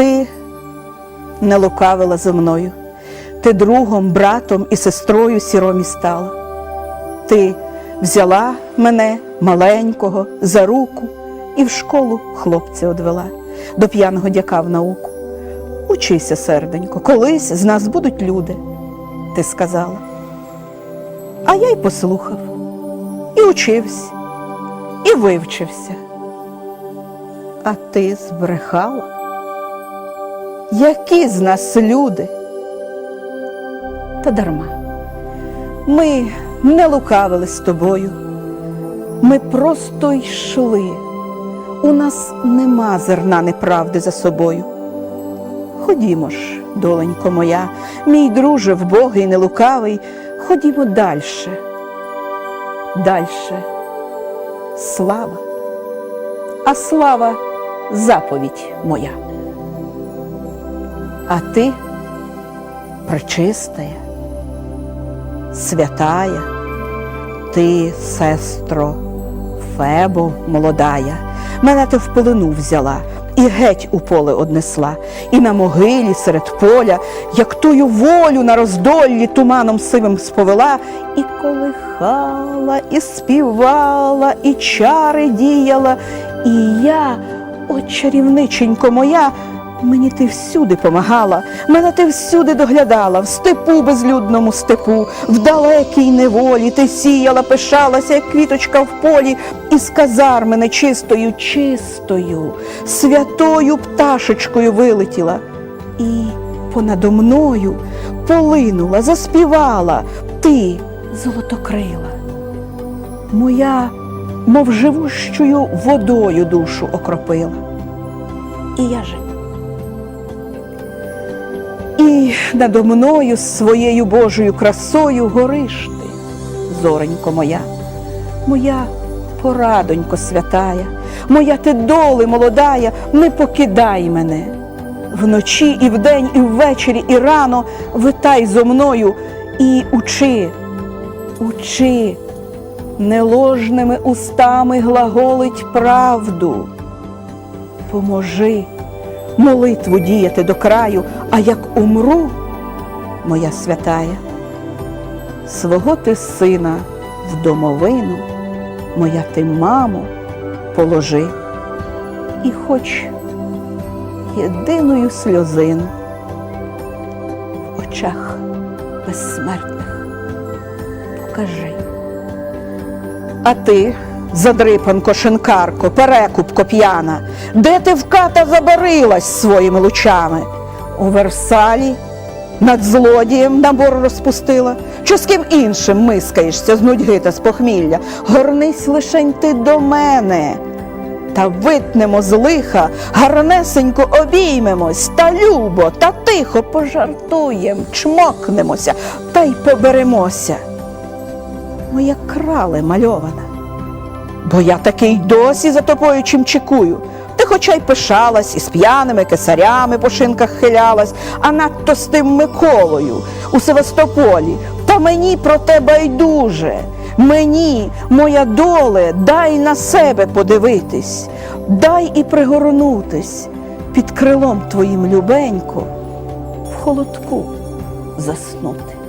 ти не лукавила зо мною, ти другом, братом і сестрою сіромі стала. Ти взяла мене маленького за руку і в школу хлопця одвела, до п'яного дяка в науку. Учися, серденько, колись з нас будуть люди, ти сказала. А я й послухав, і учився, і вивчився. А ти збрехала? Які з нас люди? Та дарма. Ми не лукавили з тобою. Ми просто йшли. У нас нема зерна неправди за собою. Ходімо ж, доленько моя, мій друже вбогий нелукавий, ходімо дальше. Дальше. Слава. А слава заповідь моя. А ти пречистая, святая, ти, сестро, Фебо молодая, мене ти в полину взяла і геть у поле однесла, і на могилі серед поля, як тую волю на роздоллі туманом сивим сповела, і колихала, і співала, і чари діяла, і я, о чарівниченько моя, Мені ти всюди помагала, мене ти всюди доглядала, в степу безлюдному степу, в далекій неволі ти сіяла, пишалася, як квіточка в полі, і з казарми нечистою, чистою, святою пташечкою вилетіла, і понадо мною полинула, заспівала ти, золотокрила. Моя, мов живущою водою душу окропила. І я жив. Надо мною своєю Божою красою гориш ти, зоренько моя, моя порадонько святая, моя ти доли молодая, не покидай мене. Вночі і вдень, і ввечері, і рано витай зо мною і учи, учи, неложними устами глаголить правду. Поможи молитву діяти до краю, а як умру, моя святая, свого ти сина в домовину, моя ти маму, положи, і хоч єдиною сльозину в очах безсмертних покажи. А ти, задрипанко, шинкарко, перекупко п'яна, де ти в ката забарилась своїми лучами? У Версалі над злодієм набор розпустила, чи з ким іншим мискаєшся з нудьги та з похмілля? Горнись лишень ти до мене. Та витнемо з лиха, гарнесенько обіймемось, та любо, та тихо пожартуєм, чмокнемося та й поберемося. Моя крале мальована, бо я такий досі за тобою чимчикую. Ти хоча й пишалась, і з п'яними кесарями по шинках хилялась, а надто з тим Миколою у Севастополі. Та мені про те байдуже. Мені, моя доле, дай на себе подивитись, дай і пригорнутись під крилом твоїм любенько, в холодку заснути.